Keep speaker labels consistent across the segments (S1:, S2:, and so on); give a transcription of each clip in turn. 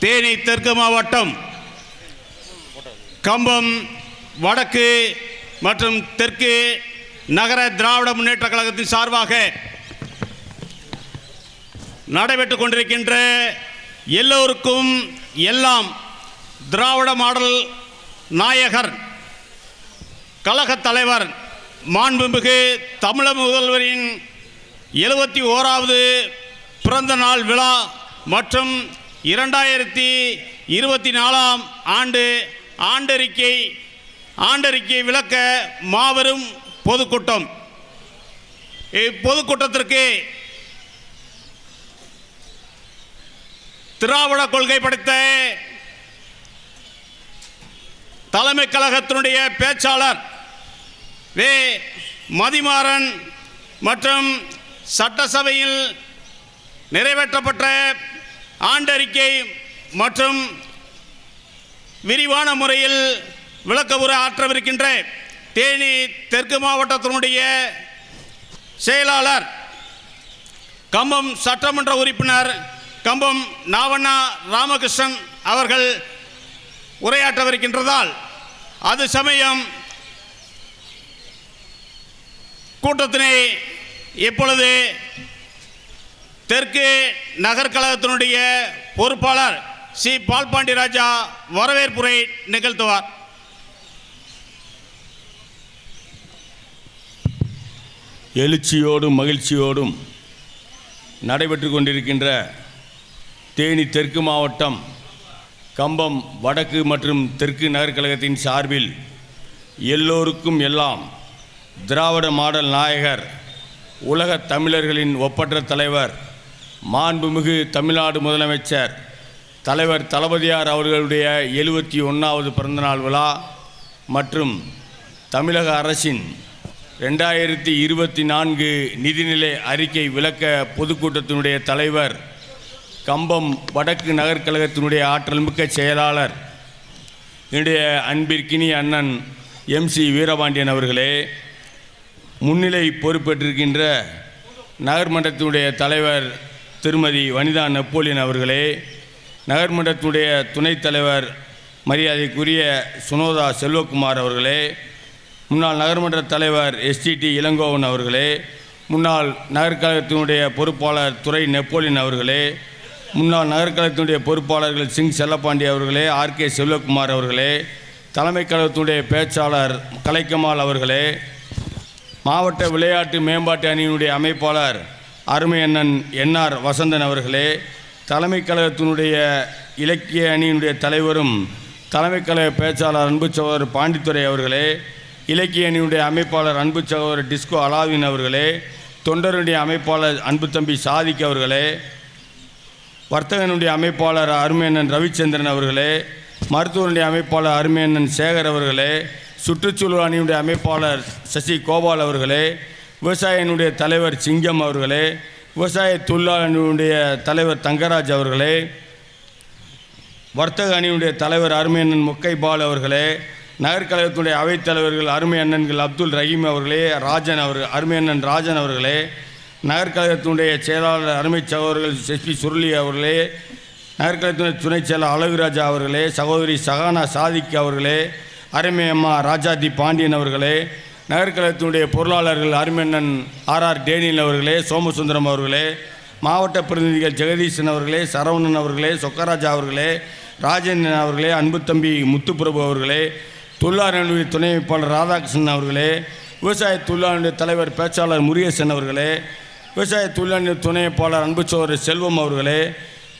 S1: தேனி தெற்கு மாவட்டம் கம்பம் வடக்கு மற்றும் தெற்கு நகர திராவிட முன்னேற்ற கழகத்தின் சார்பாக நடைபெற்றுக் கொண்டிருக்கின்ற எல்லோருக்கும் எல்லாம் திராவிட மாடல் நாயகர் கழகத் தலைவர் மாண்புமிகு தமிழக முதல்வரின் எழுபத்தி ஓராவது பிறந்த நாள் விழா மற்றும் இரண்டாயிரத்தி இருபத்தி நாலாம் ஆண்டு ஆண்டறிக்கை ஆண்டறிக்கை விளக்க மாபெரும் பொதுக்கூட்டம். இப்பொதுக்கூட்டத்திற்கு திராவிட கொள்கை படைத்த தலைமை கழகத்தினுடைய பேச்சாளர் வே. மதிமாறன் மற்றும் சட்டசபையில் நிறைவேற்றப்பட்ட ஆண்டறிக்கை மற்றும் விரிவான முறையில் விளக்க உற ஆற்றவிருக்கின்ற தேனி தெற்கு மாவட்டத்தினுடைய செயலாளர் கம்பம் சட்டமன்ற உறுப்பினர் கம்பம் நாவண்ணா ராமகிருஷ்ணன் அவர்கள் உரையாற்றவிருக்கின்றதால் அது சமயம் கூட்டத்தினை இப்பொழுது தெற்கு நகர் கழகத்தினுடைய பொறுப்பாளர் சி. பால்பாண்டி ராஜா வரவேற்புரை நிகழ்த்துவார்.
S2: எழுச்சியோடும் மகிழ்ச்சியோடும் நடைபெற்று கொண்டிருக்கின்ற தேனி தெற்கு மாவட்டம் கம்பம் வடக்கு மற்றும் தெற்கு நகர்கழகத்தின் சார்பில் எல்லோருக்கும் எல்லாம் திராவிட மாடல் நாயகர் உலகத் தமிழர்களின் ஒப்பற்ற தலைவர் மாண்புமிகு தமிழ்நாடு முதலமைச்சர் தலைவர் தளபதியார் அவர்களுடைய எழுபத்தி ஒன்றாவது பிறந்தநாள் விழா மற்றும் தமிழக அரசின் ரெண்டாயிரத்தி இருபத்தி நான்கு நிதிநிலை அறிக்கை விளக்க பொதுக்கூட்டத்தினுடைய தலைவர் கம்பம் வடக்கு நகர்கழகத்தினுடைய ஆற்றல்மிக்க செயலாளர் என்னுடைய அன்பிற்கினி அண்ணன் எம்சி வீரபாண்டியன் அவர்களே முன்னிலை பொறுப்பேற்றிருக்கின்ற நகர்மன்றத்தினுடைய தலைவர் திருமதி வனிதா நெப்போலியன் அவர்களே நகர்மன்றத்தினுடைய துணைத் தலைவர் மரியாதைக்குரிய சுனோதா செல்வகுமார் அவர்களே முன்னாள் நகர்மன்ற தலைவர் எஸ்டிடி இளங்கோவன் அவர்களே முன்னாள் நகர்கழகத்தினுடைய பொறுப்பாளர் துறை நெப்போலியன் அவர்களே முன்னாள் நகர்கழகத்தினுடைய பொறுப்பாளர்கள் சிங் செல்லப்பாண்டி அவர்களே ஆர்கே செல்வகுமார் அவர்களே தலைமை கழகத்தினுடைய பேச்சாளர் கலைக்கமால் அவர்களே மாவட்ட விளையாட்டு மேம்பாட்டு அணியினுடைய அமைப்பாளர் அருமை அண்ணன் என்ஆர் வசந்தன் அவர்களே தலைமை கழகத்தினுடைய இலக்கிய அணியினுடைய தலைவரும் தலைமை கழக பேச்சாளர் அன்பு சகோதரர் பாண்டித்துரை அவர்களே இலக்கிய அணியினுடைய அமைப்பாளர் அன்பு சகோதரர் டிஸ்கோ அலாவின் அவர்களே தொண்டருடைய அமைப்பாளர் அன்பு தம்பி சாதிக் அவர்களே வர்த்தகனுடைய அமைப்பாளர் அருமையண்ணன் ரவிச்சந்திரன் அவர்களே மருத்துவனுடைய அமைப்பாளர் அருமையண்ணன் சேகர் அவர்களே சுற்றுச்சூழல் அணியுடைய அமைப்பாளர் சசி கோபால் அவர்களே விவசாயினுடைய தலைவர் சிங்கம் அவர்களே விவசாய தொழிலாளர்களுடைய தலைவர் தங்கராஜ் அவர்களே வர்த்தக அணியினுடைய தலைவர் அருமையண்ணன் அண்ணன் முக்கைபால் அவர்களே நகர்கழகத்துடைய அவைத் தலைவர்கள் அருமை அண்ணன்கள் அப்துல் ரஹீம் அவர்களே ராஜன் அவர் அருமை அண்ணன் ராஜன் அவர்களே நகர்கழகத்தினுடைய செயலாளர் அருமை சகோதரர்கள் எஸ்பி சுருளி அவர்களே நகர்கழகத்தினுடைய துணைச் செயலர் அழகுராஜா அவர்களே சகோதரி சகானா சாதிக் அவர்களே அருமை அம்மா ராஜாதி பாண்டியன் அவர்களே நகர்கழகத்தினுடைய பொருளாளர்கள் அருமையண்ணன் ஆர்ஆர் டேனியல் அவர்களே சோமசுந்தரம் அவர்களே மாவட்ட பிரதிநிதிகள் ஜெகதீசன் அவர்களே சரவணன் அவர்களே சொக்கராஜா அவர்களே ராஜேந்திரன் அவர்களே அன்புத்தம்பி முத்துப்பிரபு அவர்களே தொழிலாளர்களுடைய துணை அமைப்பாளர் ராதாகிருஷ்ணன் அவர்களே விவசாய தொழிலாளருடைய தலைவர் பேச்சாளர் முருகேசன் அவர்களே விவசாய தொழிலாளர் துணை அமைப்பாளர் அன்பு செல்வம் அவர்களே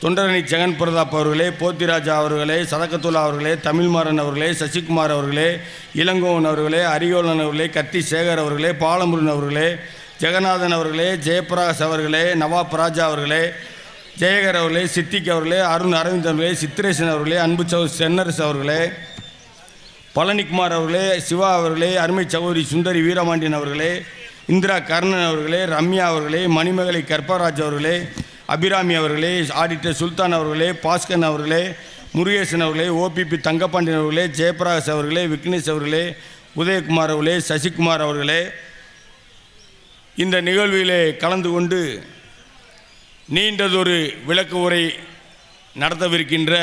S2: தொண்டரணி ஜெகன் பிரதாப் அவர்களே போத்திராஜா அவர்களே சதக்கத்துல்லா அவர்களே தமிழ்மாறன் அவர்களே சசிகுமார் அவர்களே இளங்கோவன் அவர்களே அரியோலன் அவர்களே கத்தி சேகர் அவர்களே பாலமுருகன் அவர்களே ஜெகநாதன் அவர்களே ஜெயபிரகாஷ் அவர்களே நவாப் ராஜா அவர்களே ஜெயகர் அவர்களே சித்திக் அவர்களே அருண் அரவிந்த் அவர்களே சித்திரேசன் அவர்களே அன்பு சௌ சென்னரசு அவர்களே பழனிக்குமார் அவர்களே சிவா அவர்களே அருமை சகோதரி சுந்தரி வீரமாண்டியன் அவர்களே இந்திரா கர்ணன் அவர்களே ரம்யா அவர்களே மணிமகளை கற்பராஜ் அவர்களே அபிராமி அவர்களே ஆடிட்டர் சுல்தான் அவர்களே பாஸ்கன் அவர்களே முருகேசன் அவர்களே ஓபிபி தங்கப்பாண்டியன் அவர்களே ஜெயபிரகாஷ் அவர்களே விக்னேஷ் அவர்களே உதயகுமார் அவர்களே சசிகுமார் அவர்களே இந்த நிகழ்விலே கலந்து கொண்டு நீண்டதொரு விளக்கு உரை நடத்தவிருக்கின்ற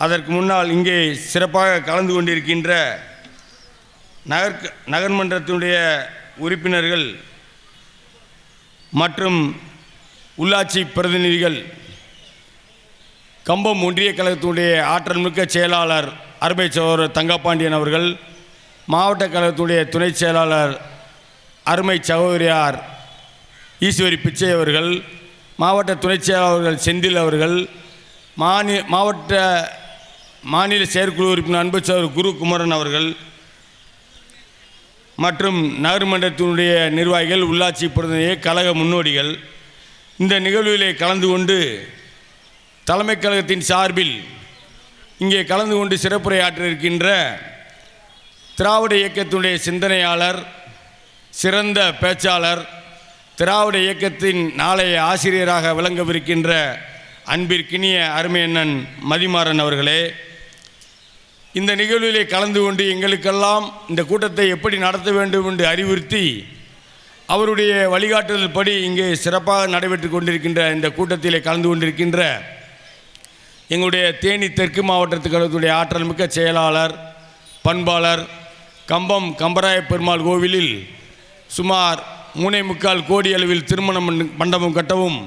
S2: அதற்கு முன்னால் இங்கே சிறப்பாக கலந்து கொண்டிருக்கின்ற நகர் நகர்மன்றத்தினுடைய உறுப்பினர்கள் மற்றும் உள்ளாட்சி பிரதிநிதிகள் கம்பம் ஒன்றிய கழகத்தினுடைய ஆற்றல் மிக்க செயலாளர் அருமை சகோதரர் தங்கப்பாண்டியன் அவர்கள் மாவட்ட கழகத்தினுடைய துணை செயலாளர் அருமை சகோதரியார் ஈஸ்வரி பிச்சை அவர்கள் மாவட்ட துணை செயலாளர்கள் செந்தில் அவர்கள் மாநில மாவட்ட மாநில செயற்குழு உறுப்பினர் அன்பு சகோதரர் குரு குமரன் அவர்கள் மற்றும் நகர்மன்றத்தினுடைய நிர்வாகிகள் உள்ளாட்சி பிரதிநிதிகள் கழக முன்னோடிகள் இந்த நிகழ்விலே கலந்து கொண்டு தலைமைக் கழகத்தின் சார்பில் இங்கே கலந்து கொண்டு சிறப்புரையாற்றிருக்கின்ற திராவிட இயக்கத்தினுடைய சிந்தனையாளர் சிறந்த பேச்சாளர் திராவிட இயக்கத்தின் நாளைய ஆசிரியராக விளங்கவிருக்கின்ற அன்பிற்கினிய அருமையண்ணன் மதிமாறன் அவர்களே இந்த நிகழ்விலே கலந்து கொண்டு எங்களுக்கெல்லாம் இந்த கூட்டத்தை எப்படி நடத்த வேண்டும் என்று அறிவுறுத்தி அவருடைய வழிகாட்டுதல் படி இங்கே சிறப்பாக நடைபெற்று கொண்டிருக்கின்ற இந்த கூட்டத்திலே கலந்து கொண்டிருக்கின்ற எங்களுடைய தேனி தெற்கு மாவட்டத்துக்கு கழகத்துடைய ஆற்றல் மிக்க செயலாளர் பண்பாளர் கம்பம் கம்பராய பெருமாள் கோவிலில் சுமார் மூணே முக்கால் கோடி அளவில் திருமண மண்டபம் கட்டவும்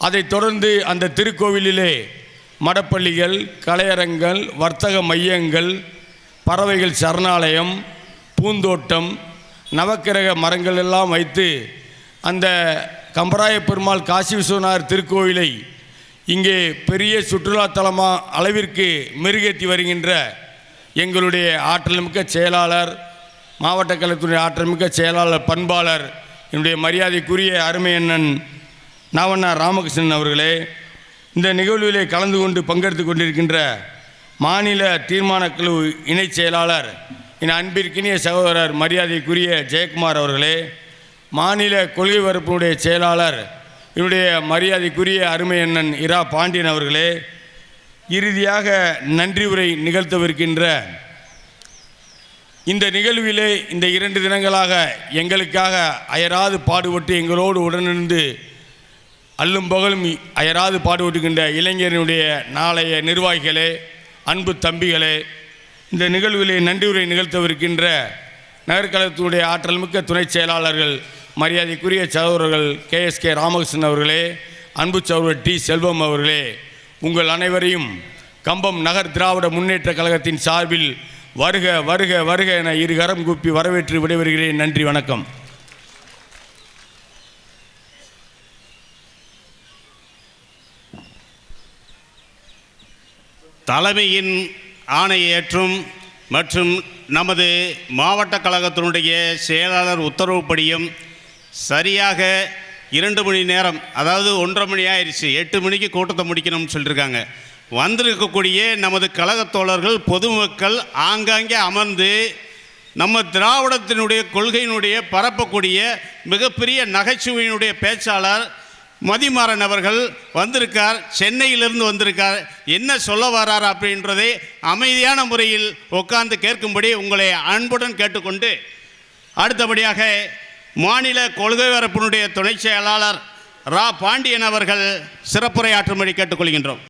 S2: அதைத் தொடர்ந்து அந்த திருக்கோவிலிலே மடப்பள்ளிகள் கலையரங்கள் வர்த்தக மையங்கள் பறவைகள் சரணாலயம் பூந்தோட்டம் நவக்கிரக மரங்கள் எல்லாம் வைத்து அந்த கம்பராய பெருமாள் காசி விஸ்வநாதர் திருக்கோவிலை இங்கே பெரிய சுற்றுலாத்தலமாக அளவிற்கு மெருகேற்றி வருகின்ற எங்களுடைய ஆற்றல்மிக்க செயலாளர் மாவட்ட கழகத்துடைய ஆற்றல்மிக்க செயலாளர் பண்பாளர் என்னுடைய மரியாதைக்குரிய அருமை அண்ணன் நாவண்ணா ராமகிருஷ்ணன் அவர்களே இந்த நிகழ்விலே கலந்து கொண்டு பங்கெடுத்து கொண்டிருக்கின்ற மாநில தீர்மானக்குழு இணைச் செயலாளர் என் அன்பிற்கினிய சகோதரர் மரியாதைக்குரிய ஜெயக்குமார் அவர்களே மாநில கொள்கை பரப்பினுடைய செயலாளர் என்னுடைய மரியாதைக்குரிய அருமை அண்ணன் இரா பாண்டியன் அவர்களே இறுதியாக நன்றி உரை நிகழ்த்தவிருக்கின்ற இந்த நிகழ்விலே இந்த இரண்டு தினங்களாக எங்களுக்காக அயராது பாடுபட்டு எங்களோடு உடனிருந்து அல்லும் பகலும் அயராது பாடுபட்டுகின்ற இளைஞரினுடைய நாளைய நிர்வாகிகளே அன்பு தம்பிகளே இந்த நிகழ்விலே நன்றியுரை நிகழ்த்தவிருக்கின்ற நகர்கழகத்தினுடைய ஆற்றல் மிக்க துணை செயலாளர்கள் மரியாதைக்குரிய சகோதரர்கள் கே எஸ் கே ராமகிருஷ்ணன் அவர்களே அன்பு சகோதரர் டி செல்வம் அவர்களே உங்கள் அனைவரையும் கம்பம் நகர் திராவிட முன்னேற்ற கழகத்தின் சார்பில் வருக வருக வருக என இருகரம் கூப்பி வரவேற்று விடைபெறுகிறேன். நன்றி வணக்கம்.
S1: தலைமையின் ஆணையேற்றும் மற்றும் நமது மாவட்ட கழகத்தினுடைய செயலாளர் உத்தரவுப்படியும் சரியாக இரண்டு மணி நேரம் அதாவது ஒன்றரை மணி ஆயிடுச்சு எட்டு மணிக்கு கூட்டத்தை முடிக்கணும்னு சொல்லியிருக்காங்க வந்திருக்கக்கூடிய நமது கழகத் தோழர்கள் பொதுமக்கள் ஆங்காங்கே அமர்ந்து நம்ம திராவிடத்தினுடைய கொள்கையினுடைய பரப்பக்கூடிய மிகப்பெரிய நகைச்சுவையினுடைய பேச்சாளர் மதிமாறன் அவர்கள் வந்திருக்கார் சென்னையிலிருந்து வந்திருக்கார். என்ன சொல்ல வரார் அப்படின்றதை அமைதியான முறையில் உட்கார்ந்து கேட்கும்படி உங்களை அன்புடன் கேட்டுக்கொண்டு அடுத்தபடியாக மாநில கொள்கை வரப்பினுடைய துணை செயலாளர் ரா. பாண்டியன் அவர்கள் சிறப்புரையாற்றும்படி கேட்டுக்கொள்கின்றோம்.